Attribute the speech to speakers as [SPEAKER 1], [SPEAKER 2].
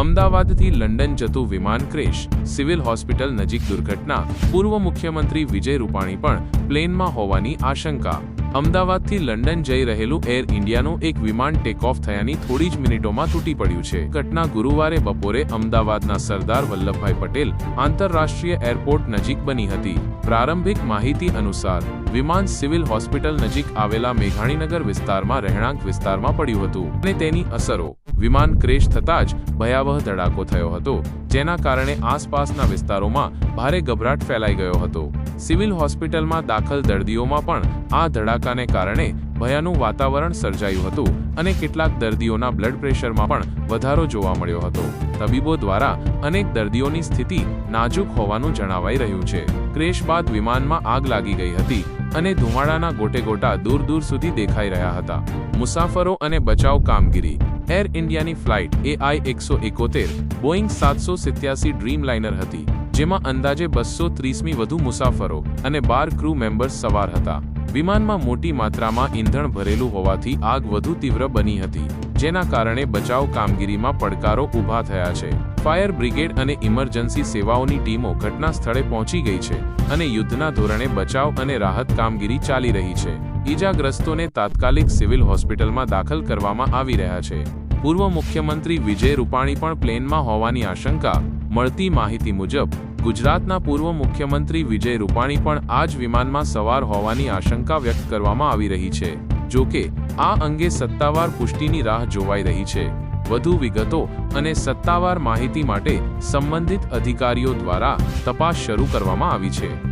[SPEAKER 1] અમદાવાદથી લંડન જતું વિમાન ક્રેશ, સિવિલ હોસ્પિટલ નજીક દુર્ઘટના, પૂર્વ મુખ્યમંત્રી વિજય રૂપાણી પણ પ્લેનમાં હોવાની આશંકા. અમદાવાદથી લંડન જઈ રહેલું એર ઇન્ડિયાનું એક વિમાન ટેક ઓફ થયાની થોડી જ મિનિટોમાં તૂટી પડ્યું છે. ઘટના ગુરુવારે બપોરે અમદાવાદના સરદાર વલ્લભભાઈ પટેલ આંતરરાષ્ટ્રીય એરપોર્ટ નજીક બની હતી. પ્રારંભિક માહિતી અનુસાર, વિમાન સિવિલ હોસ્પિટલ નજીક આવેલા મેઘાણીનગર વિસ્તારમાં રહેણાંક વિસ્તારમાં પડ્યું હતું અને તેની અસરો વિમાન ક્રેશ થતાં જ ભયાવહ ધડાકો થયો હતો, જેના કારણે આસપાસના વિસ્તારોમાં ભારે ગભરાટ ફેલાઈ ગયો હતો. સિવિલ હોસ્પિટલમાં દાખલ દર્દીઓમાં પણ આ ધડાકાને કારણે ભયાનું વાતાવરણ સર્જાયું હતું અને કેટલાક દર્દીઓના બ્લડ પ્રેશરમાં પણ વધારો જોવા મળ્યો હતો. તબીબો દ્વારા અનેક દર્દીઓની સ્થિતિ નાજુક હોવાનું જણાવાઈ રહ્યું છે. ક્રેશ બાદ વિમાનમાં આગ લાગી ગઈ હતી અને ધુમાડાના ગોટેગોટા દૂર દૂર સુધી દેખાઈ રહ્યા હતા. મુસાફરો અને બચાવ કામગીરી. એર ઇન્ડિયાની ફ્લાઇટ એઆઈ એકસો એકોતેર, બોઇંગ સાતસો સિત્યાસી ડ્રીમ લાઇનર હતી, જેમાં અંદાજે બસો ત્રીસમી વધુ મુસાફરો અને બાર ક્રૂ મેમ્બર્સ સવાર હતા. વિમાનમાં મોટી માત્રામાં ઈંધણ ભરેલું હોવાથી આગ વધુ તીવ્ર બની હતી, જેના કારણે બચાવ કામગીરીમાં પડકારો ઊભા થયા છે. ફાયર બ્રિગેડ અને ઇમરજન્સી સેવાઓની ટીમો ઘટના સ્થળે પહોંચી ગઈ છે અને યુદ્ધના ધોરણે બચાવ અને રાહત કામગીરી ચાલી રહી છે. ઈજાગ્રસ્તોને તાત્કાલિક સિવિલ હોસ્પિટલમાં દાખલ કરવામાં આવી રહ્યા છે. પૂર્વ મુખ્યમંત્રી વિજય રૂપાણી પણ પ્લેનમાં હોવાની આશંકા. મળતી માહિતી મુજબ, ગુજરાતના પૂર્વ મુખ્યમંત્રી વિજય રૂપાણી પણ આ જ વિમાનમાં સવાર હોવાની આશંકા વ્યક્ત કરવામાં આવી રહી છે. જો કે, આ અંગે સત્તાવાર પુષ્ટિની રાહ જોવાઈ રહી છે. વધુ વિગતો અને સત્તાવાર માહિતી માટે સંબંધિત અધિકારીઓ દ્વારા તપાસ શરૂ કરવામાં આવી છે.